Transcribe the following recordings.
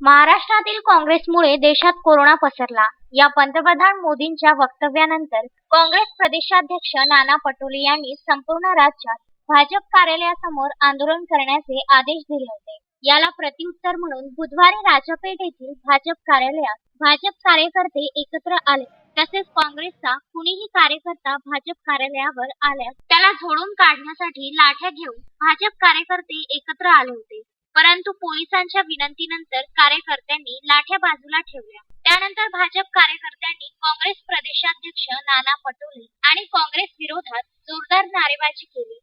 महाराष्ट्रातील काँग्रेसमुळे देशात कोरोना पसरला. या पंतप्रधान मोदींच्या वक्तव्यानंतर काँग्रेस प्रदेशाध्यक्ष नाना पटोले यांनी संपूर्ण राज्यात भाजप कार्यालयासमोर आंदोलन करण्याचे आदेश दिले होते. याला प्रत्युत्तर म्हणून बुधवारी राजापेठ येथील भाजप कार्यालयात भाजप कार्यकर्ते एकत्र आले. तसेच काँग्रेसचा कुणीही कार्यकर्ता भाजप कार्यालयावर आल्यास त्याला झोडून काढण्यासाठी लाठ्या घेऊन भाजप कार्यकर्ते एकत्र आले होते. परंतु पोलिसांच्या विनंतीनंतर कार्यकर्त्यांनी लाठ्या बाजूला ठेवल्या. त्यानंतर भाजप कार्यकर्त्यांनी काँग्रेस प्रदेशाध्यक्ष नाना पटोले आणि काँग्रेस विरोधात जोरदार नारेबाजी केली.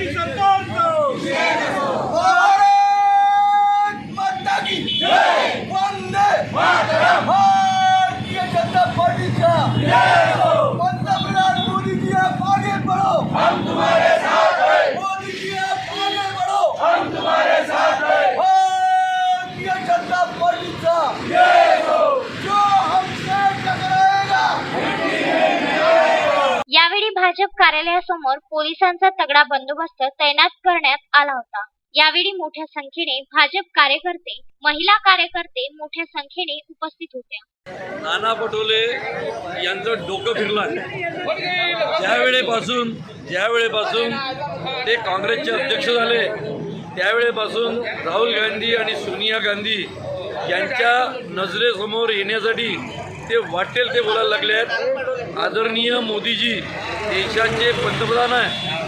Ele tô... भाजप कार्यालयासमोर पोलिसांचा तगडा बंदोबस्त तैनात करण्यात आला होता. यावेळी मोठ्या संख्येने भाजप कार्यकर्ते महिला कार्यकर्ते मोठ्या संख्येने उपस्थित होत्या. नाना पटोले यांचं डोकं फिरलं ज्या वेळेपासून ज्या वेळेपासून ते काँग्रेसचे अध्यक्ष झाले त्यावेळेपासून राहुल गांधी आणि सोनिया गांधी यांच्या नजरेसमोर येण्यासाठी ते वाटेल ते बोलायला लागले आहेत. आदरणीय मोदीजी देशाचे पंतप्रधान आहे.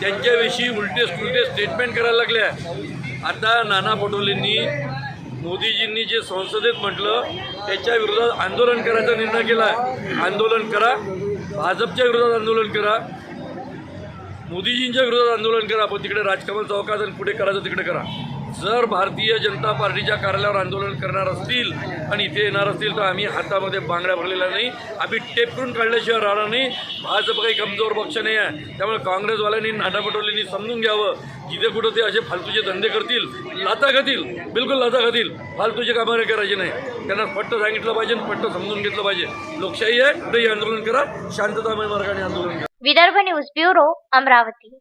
त्यांच्याविषयी उलटे सुलटे स्टेटमेंट करायला लागले आहे. आता नाना पटोलेंनी मोदीजींनी जे संसदेत म्हटलं त्याच्या विरोधात आंदोलन करायचा निर्णय केला आहे. आंदोलन करा. भाजपच्या विरोधात आंदोलन करा. मोदीजींच्या विरोधात आंदोलन करा. पण तिकडे राजकमल चौकात आणि कुठे करायचं तिकडे करा. जर भारतीय जनता पार्टीच्या कार्यालयावर आंदोलन करणार असतील आणि इथे येणार असतील तर आम्ही हातामध्ये बांगड्या भरलेल्या नाही. आम्ही टेपरून काढल्याशिवाय राहणार नाही. भाजप काही कमजोर पक्ष नाही आहे. त्यामुळे काँग्रेसवाल्यांनी नाना पटोलेंनी समजून घ्यावं. जिथे कुठं ते असे फालतूचे धंदे करतील लाता खातील. बिलकुल लाता खातील. फालतूचे कामं करायचे नाही. त्यांना पट्ट सांगितलं पाहिजे आणि पट्ट समजून घेतलं पाहिजे. लोकशाही आहे. कुठेही आंदोलन करा. शांततामय मार्गाने आंदोलन करा. Vidarbha news bureau Amravati.